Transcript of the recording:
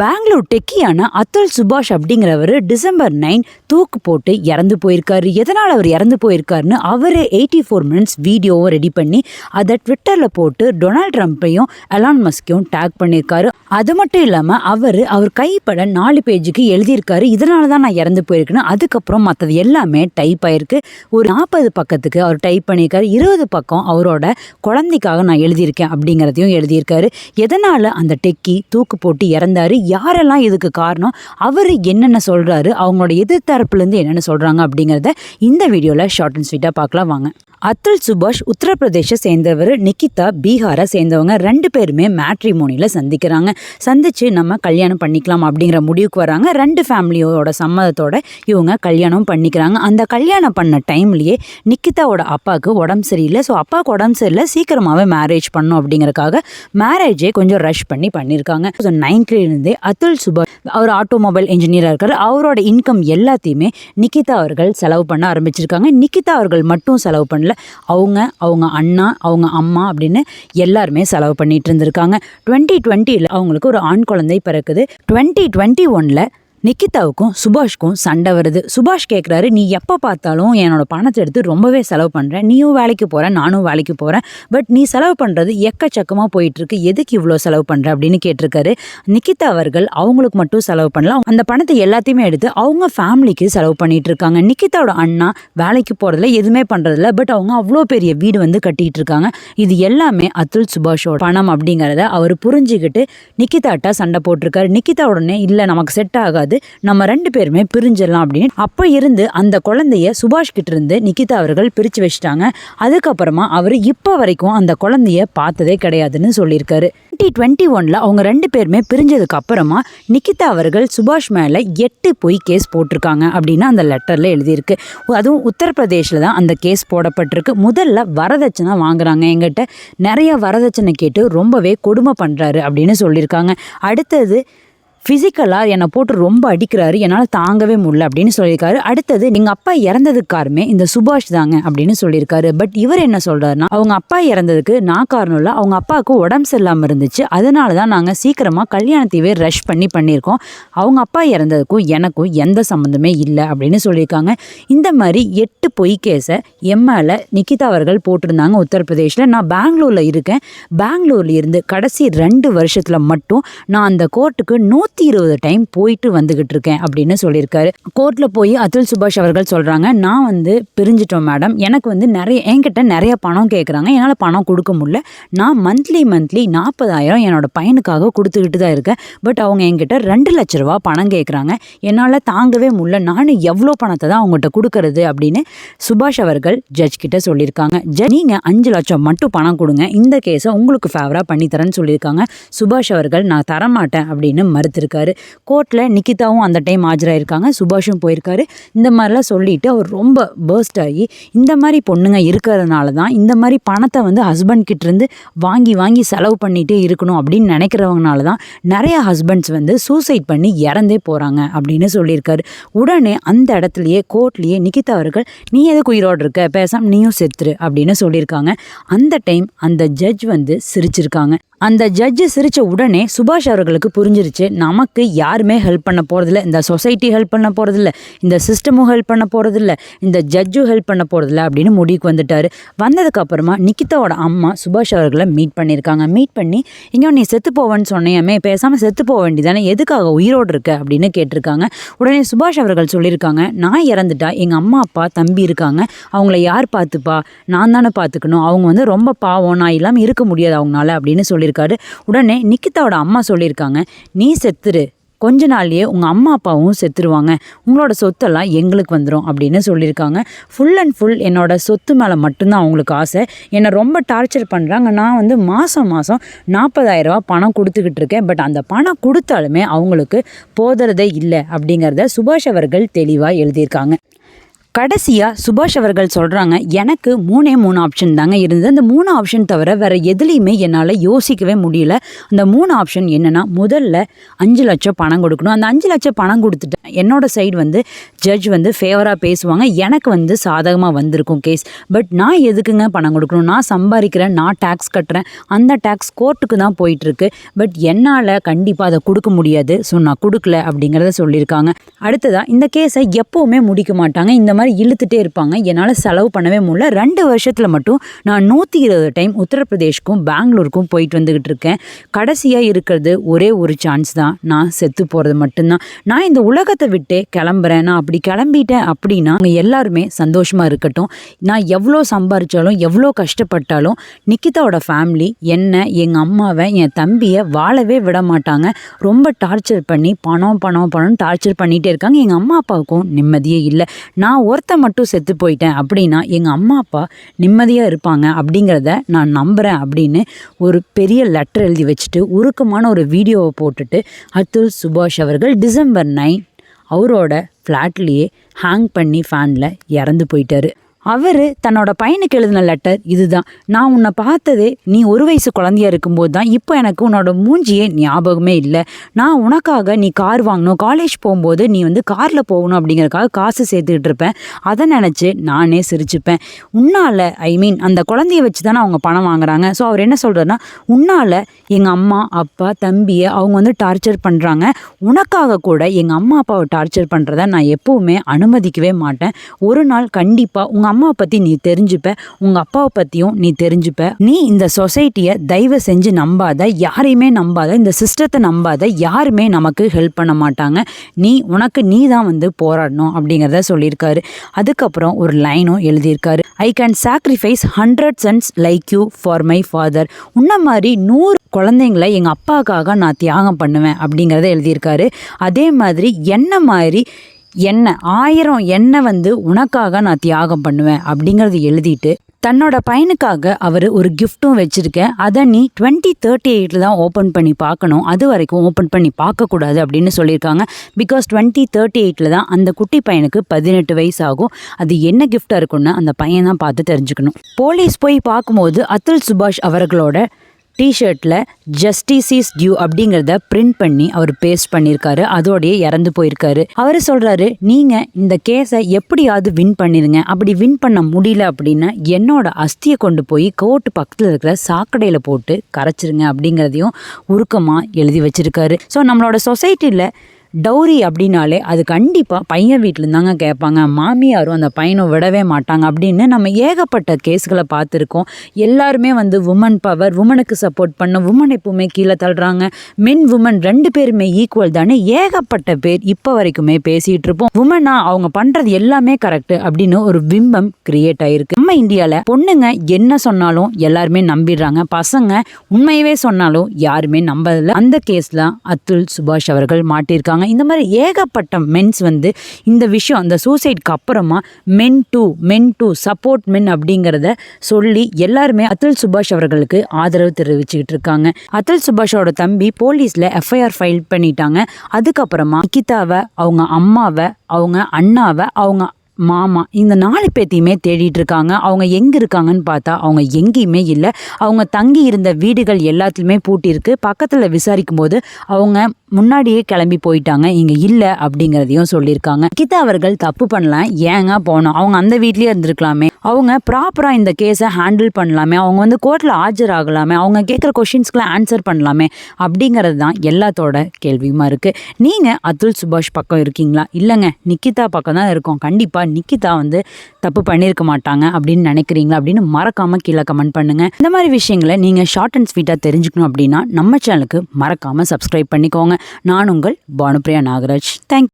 பெங்களூர் டெக்கியான அத்துல் சுபாஷ் அப்படிங்கிறவர் December nine தூக்கு போட்டு இறந்து போயிருக்காரு. எதனால் அவர் இறந்து போயிருக்காருன்னு அவர் எயிட்டி ஃபோர் மினிட்ஸ் வீடியோவை ரெடி பண்ணி அதை ட்விட்டரில் போட்டு டொனால்ட் ட்ரம்ப்பையும் அலான் மஸ்கையும் டேக் பண்ணியிருக்காரு. அது மட்டும் இல்லாமல் அவர் அவர் கைப்பட நாலு பேஜுக்கு எழுதியிருக்காரு. இதனால தான் நான் இறந்து போயிருக்கேன்னு அதுக்கப்புறம் மற்றது எல்லாமே டைப் ஆயிருக்கு. ஒரு நாற்பது பக்கத்துக்கு அவர் டைப் பண்ணியிருக்காரு. இருபது பக்கம் அவரோட குழந்தைக்காக நான் எழுதியிருக்கேன் அப்படிங்கிறதையும் எழுதியிருக்காரு. எதனால் அந்த டெக்கி தூக்கு போட்டு இறந்தார்? யாரெல்லாம் இதுக்கு காரணம் அவர் என்னென்ன சொல்கிறாரு அவங்களோட எதிர்த்தரப்புலேருந்து என்னென்ன சொல்கிறாங்க அப்படிங்கிறத இந்த வீடியோவில் ஷார்ட் அண்ட் ஸ்வீட்டாக பார்க்கலாம் வாங்க. அத்துல் சுபாஷ் உத்தரப்பிரதேச சேர்ந்தவர் நிக்கிதா பீகாரை சேர்ந்தவங்க ரெண்டு பேருமே மேட்ரிமோனியில் சந்திக்கிறாங்க. சந்திச்சு நம்ம கல்யாணம் பண்ணிக்கலாம் அப்படிங்கிற முடிவுக்கு வராங்க. ரெண்டு ஃபேமிலியோட சம்மதத்தோட இவங்க கல்யாணம் பண்ணிக்கிறாங்க. அந்த கல்யாணம் பண்ண டைம்லயே நிக்கிதாவோட அப்பாவுக்கு உடம்பு சரியில்லை. ஸோ அப்பாவுக்கு உடம்பு சரியில்லை. சீக்கிரமாகவே மேரேஜ் பண்ணும் அப்படிங்கறக்காக மேரேஜே கொஞ்சம் ரஷ் பண்ணி பண்ணியிருக்காங்க ஸோ நைன்த்லேருந்தே அத்துல் சுபாஷ் அவர் ஆட்டோமொபைல் இன்ஜினியராக இருக்கார். அவரோட இன்கம் எல்லாத்தையுமே நிக்கிதா அவர்கள் செலவு பண்ண ஆரம்பிச்சிருக்காங்க. நிக்கிதா அவர்கள் மட்டும் செலவு பண்ணல. அவங்க அவங்க அண்ணா அவங்க அம்மா அப்படின்னு எல்லாருமே செலவு பண்ணிட்டு இருந்திருக்காங்க. டுவெண்ட்டி டுவெண்ட்டியில் அவங்களுக்கு ஒரு ஆண் குழந்தை பிறக்குது. டுவெண்ட்டி டுவெண்ட்டி ஒனில் நிக்கிதாவுக்கும் சுபாஷ்க்கும் சண்டை வருது. சுபாஷ் கேட்குறாரு நீ எப்போ பார்த்தாலும் என்னோட பணத்தை எடுத்து ரொம்பவே செலவு பண்ணுற நீயும் வேலைக்கு போகிற நானும் வேலைக்கு போகிறேன் பட் நீ செலவு பண்ணுறது எக்கச்சக்கமாக போயிட்டுருக்கு. எதுக்கு இவ்வளோ செலவு பண்ணுற அப்படின்னு கேட்டிருக்காரு. நிக்கிதா அவர்கள் அவங்களுக்கு மட்டும் செலவு பண்ணலாம் அந்த பணத்தை எல்லாத்தையுமே எடுத்து அவங்க ஃபேமிலிக்கு செலவு பண்ணிகிட்டு இருக்காங்க நிக்கிதாவோட அண்ணா வேலைக்கு போகிறதுல எதுவுமே பண்ணுறதில்ல பட் அவங்க அவ்வளோ பெரிய வீடு வந்து கட்டிகிட்டு இருக்காங்க இது எல்லாமே அத்துல் சுபாஷோட பணம் அப்படிங்கிறத அவர் புரிஞ்சுக்கிட்டு நிக்கிதாட்டா சண்டை போட்டிருக்காரு. நிக்கிதா உடனே இல்லை நமக்கு செட் ஆகாது. நம்ம ரெண்டு பேருமே பிரிஞ்சிடலாம் அப்படின்னு. அப்போ இருந்து அந்த குழந்தைய சுபாஷ் கிட்ட இருந்து நிக்கிதா அவர்கள் பிரித்து வச்சுட்டாங்க. அதுக்கப்புறமா அவர் இப்போ வரைக்கும் அந்த குழந்தைய பார்த்ததே கிடையாதுன்னு சொல்லியிருக்காரு. டுவெண்ட்டி டுவெண்ட்டி ஒனில் அவங்க ரெண்டு பேருமே பிரிஞ்சதுக்கு அப்புறமா நிக்கிதா அவர்கள் சுபாஷ் மேலே எட்டு பொய் கேஸ் போட்டிருக்காங்க அப்படின்னு அந்த லெட்டரில் எழுதியிருக்கு. அதுவும் உத்தரப்பிரதேஷில் தான் அந்த கேஸ் போடப்பட்டிருக்கு. முதல்ல வரதட்சணை வாங்குறாங்க எங்கிட்ட. நிறைய வரதட்சணை கேட்டு ரொம்பவே கொடுமை பண்ணுறாரு அப்படின்னு சொல்லியிருக்காங்க. அடுத்தது ஃபிசிக்கலாக என்னை போட்டு ரொம்ப அடிக்கிறாரு. என்னால் தாங்கவே முடியல அப்படின்னு சொல்லியிருக்காரு. அடுத்தது எங்கள் அப்பா இறந்ததுக்கு காரணமே இந்த சுபாஷ் தாங்க அப்படின்னு சொல்லியிருக்காரு. பட் இவர் என்ன சொல்கிறாருன்னா அவங்க அப்பா இறந்ததுக்கு நான் காரணம் இல்லை. அவங்க அப்பாவுக்கு உடம்பு சரியில்லாமல் இருந்துச்சு. அதனால தான் நாங்கள் சீக்கிரமாக கல்யாணத்தையே ரஷ் பண்ணி பண்ணியிருக்கோம். அவங்க அப்பா இறந்ததுக்கும் எனக்கும் எந்த சம்மந்தமே இல்லை அப்படின்னு சொல்லியிருக்காங்க. இந்த மாதிரி எட்டு பொய் கேஸை என் நிகிதா நிக்கிதா அவர்கள் போட்டிருந்தாங்க உத்தரப்பிரதேஷில். நான் பெங்களூரில் இருக்கேன். பெங்களூர்ல இருந்து கடைசி ரெண்டு வருஷத்தில் மட்டும் நான் அந்த கோர்ட்டுக்கு நூற்றி நூற்றி இருபது டைம் போயிட்டு வந்துக்கிட்டு இருக்கேன் அப்படின்னு சொல்லியிருக்காரு. கோர்ட்டில் போய் அதுல் சுபாஷ் அவர்கள் சொல்கிறாங்க நான் வந்து பிரிஞ்சிட்டோம் மேடம் எனக்கு வந்து நிறைய என்கிட்ட நிறைய பணம் கேட்குறாங்க என்னால் பணம் கொடுக்க முடியல. நான் மந்த்லி மந்த்லி நாற்பதாயிரம் என்னோட பையனுக்காக கொடுத்துக்கிட்டு தான் இருக்கேன். பட் அவங்க என்கிட்ட ரெண்டு லட்ச ரூபா பணம் கேட்குறாங்க என்னால் தாங்கவே முடியல. நானும் எவ்வளோ பணத்தை தான் அவங்ககிட்ட கொடுக்கறது? அப்படின்னு சுபாஷ் அவர்கள் ஜட்ஜ் கிட்ட சொல்லியிருக்காங்க. ஜட்ஜ் நீங்கள் அஞ்சு லட்சம் மட்டும் பணம் கொடுங்க. இந்த கேஸை உங்களுக்கு ஃபேவராக பண்ணித்தரேன்னு சொல்லியிருக்காங்க. சுபாஷ் அவர்கள் நான் தரமாட்டேன் அப்படின்னு மறுத்து மறுத்திருக்காரு கோர்ட்டில் நிக்கிதாவும் அந்த டைம் ஆஜராயிருக்காங்க. சுபாஷும் போயிருக்காரு. இந்த மாதிரிலாம் சொல்லிட்டு அவர் ரொம்ப பேர்ஸ்ட் ஆகி இந்த மாதிரி பொண்ணுங்க இருக்கிறதுனால தான் இந்த மாதிரி பணத்தை வந்து ஹஸ்பண்ட் கிட்டேருந்து வாங்கி வாங்கி செலவு பண்ணிகிட்டே இருக்கணும் அப்படின்னு நினைக்கிறவங்கனால தான் நிறைய ஹஸ்பண்ட்ஸ் வந்து சூசைட் பண்ணி இறந்தே போகிறாங்க அப்படின்னு சொல்லியிருக்காரு. உடனே அந்த இடத்துலையே கோர்ட்லேயே நிக்கிதா அவர்கள் நீ எதுக்கு உயிரோடு இருக்க? பேசாமல் நீயும் செத்துரு அப்படின்னு சொல்லியிருக்காங்க. அந்த டைம் அந்த ஜட்ஜ் வந்து சிரிச்சிருக்காங்க. அந்த ஜட்ஜு சிரிச்ச உடனே சுபாஷ் அவர்களுக்கு புரிஞ்சிருச்சு. நமக்கு யாருமே ஹெல்ப் பண்ண போகிறதில்ல இந்த சொசைட்டி ஹெல்ப் பண்ண போகிறதில்ல இந்த சிஸ்டமும் ஹெல்ப் பண்ண போகிறதில்ல இந்த ஜட்ஜும் ஹெல்ப் பண்ண போகிறதில்ல அப்படின்னு முடிவுக்கு வந்துட்டார். வந்ததுக்கப்புறமா நிக்கிதாவோட அம்மா சுபாஷ் அவர்களை மீட் பண்ணியிருக்காங்க. மீட் பண்ணி இங்கே நீ செத்து போவேன்னு சொன்னையாமே பேசாமல் செத்து போக வேண்டியதானே? எதுக்காக உயிரோடு இருக்க? அப்படின்னு கேட்டிருக்காங்க. உடனே சுபாஷ் அவர்கள் சொல்லியிருக்காங்க நான் இறந்துட்டா எங்கள் அம்மா அப்பா தம்பி இருக்காங்க. அவங்கள யார் பார்த்துப்பா? நான் தானே பார்த்துக்கணும். அவங்க வந்து ரொம்ப பாவம். நான் இல்லாமல் இருக்க முடியாது அவங்களால அப்படின்னு சொல்லியிருக்காரு. உடனே நிக்கிதாவோட அம்மா சொல்லியிருக்காங்க நீ செத்துரு. கொஞ்ச நாள்லேயே உங்கள் அம்மா அப்பாவும் செத்துருவாங்க. உங்களோட சொத்தெல்லாம் எங்களுக்கு வந்துடும் அப்படின்னு சொல்லியிருக்காங்க. ஃபுல் அண்ட் ஃபுல் என்னோட சொத்து மேலே மட்டும்தான் அவங்களுக்கு ஆசை. என்னை ரொம்ப டார்ச்சர் பண்ணுறாங்க நான் வந்து மாதம் மாதம் நாற்பதாயிரரூபா பணம் கொடுத்துக்கிட்டு இருக்கேன். பட் அந்த பணம் கொடுத்தாலுமே அவங்களுக்கு போதுறதே இல்லை அப்படிங்கிறத சுபாஷ் அவர்கள் தெளிவாக எழுதியிருக்காங்க. கடைசியாக சுபாஷ் அவர்கள் சொல்கிறாங்க எனக்கு மூணே மூணு ஆப்ஷன் தாங்க இருந்தது. அந்த மூணு ஆப்ஷன் தவிர வேறு எதுலேயுமே என்னால் யோசிக்கவே முடியல. அந்த மூணு ஆப்ஷன் என்னென்னா முதல்ல அஞ்சு லட்சம் பணம் கொடுக்கணும். அந்த அஞ்சு லட்சம் பணம் கொடுத்துட்டேன் என்னோட சைடு வந்து ஜட்ஜ் வந்து ஃபேவராக பேசுவாங்க. எனக்கு வந்து சாதகமாக வந்திருக்கும் கேஸ் பட் நான் எதுக்குங்க பணம் கொடுக்கணும்? நான் சம்பாதிக்கிறேன் நான் டேக்ஸ் கட்டுறேன். அந்த டேக்ஸ் கோர்ட்டுக்கு தான் போயிட்டுருக்கு. பட் என்னால் கண்டிப்பாக அதை கொடுக்க முடியாது. ஸோ நான் கொடுக்கல அப்படிங்கிறத சொல்லியிருக்காங்க. அடுத்ததாக இந்த கேஸை எப்போவுமே முடிக்க மாட்டாங்க. இந்த மாதிரி இழுத்துட்டே இருப்பாங்க. என்னால் செலவு பண்ணவே முடியல. ரெண்டு வருஷத்தில் மட்டும் நான் நூற்றி இருபது டைம் உத்தரப்பிரதேஷ்க்கும் பெங்களூருக்கும் போயிட்டு வந்துக்கிட்டு இருக்கேன். கடைசியாக இருக்கிறது ஒரே ஒரு சான்ஸ் தான். நான் செத்து போகிறது மட்டும்தான். நான் இந்த உலகத்தை விட்டே கிளம்புறேன். நான் அப்படி கிளம்பிட்டேன் அப்படின்னா அவங்க எல்லாருமே சந்தோஷமாக இருக்கட்டும். நான் எவ்வளோ சம்பாரித்தாலும் எவ்வளோ கஷ்டப்பட்டாலும் நிக்கிதாவோட ஃபேமிலி என்னை எங்கள் அம்மாவை என் தம்பியை வாழவே விட மாட்டாங்க. ரொம்ப டார்ச்சர் பண்ணி பணம் பணம் பணம் டார்ச்சர் பண்ணிகிட்டே இருக்காங்க. எங்கள் அம்மா அப்பாவுக்கும் நிம்மதியே இல்லை. நான் ஒருத்த மட்டும் செத்து போயிட்டேன் அப்படின்னா எங்கள் அம்மா அப்பா நிம்மதியாக இருப்பாங்க அப்படிங்கிறத நான் நம்புகிறேன் அப்படின்னு ஒரு பெரிய லெட்டர் எழுதி வச்சுட்டு உருக்கமான ஒரு வீடியோவை போட்டுட்டு அத்துல் சுபாஷ் அவர்கள் டிசம்பர் நைன் அவரோட ஃப்ளாட்லேயே ஹேங் பண்ணி ஃபேனில் இறந்து போயிட்டாரு. அவர் தன்னோட பையனுக்கு எழுதின லெட்டர் இதுதான். நான் உன்னை பார்த்ததே நீ ஒரு வயசு குழந்தையா இருக்கும்போது தான் இப்போ எனக்கு உன்னோட மூஞ்சியே ஞாபகமே இல்லை. நான் உனக்காக நீ கார் வாங்கணும் காலேஜ் போகும்போது நீ வந்து காரில் போகணும் அப்படிங்கறதுக்காக காசு சேர்த்துக்கிட்டு இருப்பேன். அதை நினச்சி நானே சிரிச்சுப்பேன். உன்னால் ஐ மீன் அந்த குழந்தைய வச்சு தானே அவங்க பணம் வாங்குறாங்க. ஸோ அவர் என்ன சொல்கிறாருன்னா உன்னால் எங்கள் அம்மா அப்பா தம்பியை அவங்க வந்து டார்ச்சர் பண்ணுறாங்க உனக்காக கூட எங்கள் அம்மா அப்பாவை டார்ச்சர் பண்ணுறத நான் எப்போவுமே அனுமதிக்கவே மாட்டேன். ஒரு நாள் கண்டிப்பாக உங்கள் அம்மாவை பற்றி நீ தெரிஞ்சுப்ப உங்கள் அப்பாவை பற்றியும் நீ தெரிஞ்சுப்ப. நீ இந்த சொசைட்டியை தயவு செஞ்சு நம்பாத யாரையுமே நம்பாத இந்த சிஸ்டத்தை நம்பாத யாருமே நமக்கு ஹெல்ப் பண்ண மாட்டாங்க. நீ உனக்கு நீ தான் வந்து போராடணும் அப்படிங்கிறத சொல்லியிருக்காரு. அதுக்கப்புறம் ஒரு லைனும் எழுதியிருக்காரு. I can sacrifice hundred sons like you for my father உன்ன மாதிரி நூறு குழந்தைங்கள எங்கள் அப்பாவுக்காக நான் தியாகம் பண்ணுவேன் அப்படிங்கிறத எழுதியிருக்காரு. அதே மாதிரி என்ன மாதிரி என்ன ஆயிரம் எண்ணெய் வந்து உனக்காக நான் தியாகம் பண்ணுவேன் அப்படிங்கிறது எழுதிட்டு தன்னோட பையனுக்காக அவர் ஒரு கிஃப்ட்டும் வச்சுருக்கேன். அதை நீ டுவெண்ட்டி தேர்ட்டி எயிட்டில் தான் ஓப்பன் பண்ணி பார்க்கணும். அது வரைக்கும் ஓப்பன் பண்ணி பார்க்கக்கூடாது அப்படின்னு சொல்லியிருக்காங்க. பிகாஸ் டுவெண்ட்டி தேர்ட்டி எயிட்டில் தான் அந்த குட்டி பையனுக்கு பதினெட்டு வயசு ஆகும் அது என்ன கிஃப்டாக இருக்கும்னு அந்த பையன் தான் பார்த்து தெரிஞ்சுக்கணும். போலீஸ் போய் பார்க்கும்போது அத்துல் சுபாஷ் அவர்களோட டிஷர்ட்டில் ஜஸ்டிஸ் இஸ் டியூ அப்படிங்கிறத பிரிண்ட் பண்ணி அவர் பேஸ்ட் பண்ணியிருக்காரு அதோடையே இறந்து போயிருக்காரு. அவர் சொல்கிறாரு நீங்கள் இந்த கேஸை எப்படியாவது வின் பண்ணிடுங்க அப்படி வின் பண்ண முடியல அப்படின்னா என்னோட அஸ்தியை கொண்டு போய் கோர்ட்டு பக்கத்தில் இருக்கிற சாக்கடையில் போட்டு கரைச்சிருங்க அப்படிங்கிறதையும் உருக்கமாக எழுதி வச்சிருக்காரு. ஸோ நம்மளோட சொசைட்டியில் டௌரி அப்படின்னாலே அது கண்டிப்பாக பையன் வீட்டில் தாங்க கேட்பாங்க. மாமியாரும் அந்த பையனை விடவே மாட்டாங்க. அப்படின்னு நம்ம ஏகப்பட்ட கேஸ்களை பார்த்துருக்கோம். எல்லாருமே வந்து உமன் பவர் உமனுக்கு சப்போர்ட் பண்ண உமன் எப்பவுமே கீழே தள்ளுறாங்க. மென் உமன் ரெண்டு பேருமே ஈக்குவல் தானே ஏகப்பட்ட பேர் இப்போ வரைக்குமே பேசிகிட்டு இருப்போம். உமனா அவங்க பண்ணுறது எல்லாமே கரெக்டு அப்படின்னு ஒரு பிம்பம் கிரியேட் ஆகிருக்கு நம்ம இந்தியாவில் பொண்ணுங்க என்ன சொன்னாலும் எல்லாருமே நம்பிடுறாங்க. பசங்க உண்மையவே சொன்னாலும் யாருமே நம்பதில்லை அந்த கேஸில் அத்துல் சுபாஷ் அவர்கள் மாட்டியிருக்காங்க. இந்த மாதிரி ஏகப்பட்ட மென்ஸ் வந்து இந்த விஷயம் அந்த சூசைட்க்கு அப்புறமா men to men to support men அப்படிங்கிறத சொல்லி எல்லாருமே அத்துல் சுபாஷ் அவர்களுக்கு ஆதரவு தெரிவிச்சுக்கிட்டு இருக்காங்க. அத்துல் சுபாஷோட தம்பி போலீஸில் எஃப்ஐஆர் ஃபைல் பண்ணிட்டாங்க. அதுக்கப்புறமா நிக்கிதாவை அவங்க அம்மாவை அவங்க அண்ணாவை அவங்க மாமா இந்த நாலு பேர்த்தையுமே தேடிட்டு இருக்காங்க. அவங்க எங்கே இருக்காங்கன்னு பார்த்தா அவங்க எங்கேயுமே இல்லை. அவங்க தங்கி இருந்த வீடுகள் எல்லாத்துலேயுமே பூட்டியிருக்கு பக்கத்தில் விசாரிக்கும் போது அவங்க முன்னாடியே கிளம்பி போயிட்டாங்க. இங்கே இல்லை அப்படிங்கிறதையும் சொல்லியிருக்காங்க. கிதா அவர்கள் தப்பு பண்ணல. ஏங்க போனோம்? அவங்க அந்த வீட்லேயே இருந்திருக்கலாமே. அவங்க ப்ராப்பராக இந்த கேஸை ஹேண்டில் பண்ணலாமே அவங்க வந்து கோர்ட்டில் ஆஜர் ஆகலாமே அவங்க கேட்குற கொஷின்ஸ்க்குலாம் ஆன்சர் பண்ணலாமே அப்படிங்கிறது தான் எல்லாத்தோட கேள்வியுமா இருக்குது நீங்கள் அத்துல் சுபாஷ் பக்கம் இருக்கீங்களா? இல்லைங்க நிக்கிதா பக்கம் தான் இருக்கோம். கண்டிப்பாக நிக்கிதா வந்து தப்பு பண்ணியிருக்க மாட்டாங்க அப்படின்னு நினைக்கிறீங்களா அப்படின்னு மறக்காமல் கீழே கமெண்ட் பண்ணுங்கள் இந்த மாதிரி விஷயங்களை நீங்கள் ஷார்ட் அண்ட் ஸ்வீட்டாக தெரிஞ்சுக்கணும் அப்படின்னா நம்ம சேனலுக்கு மறக்காமல் சப்ஸ்கிரைப் பண்ணிக்கோங்க. நான் உங்கள் பானுப்ரியா நாகராஜ். தேங்க்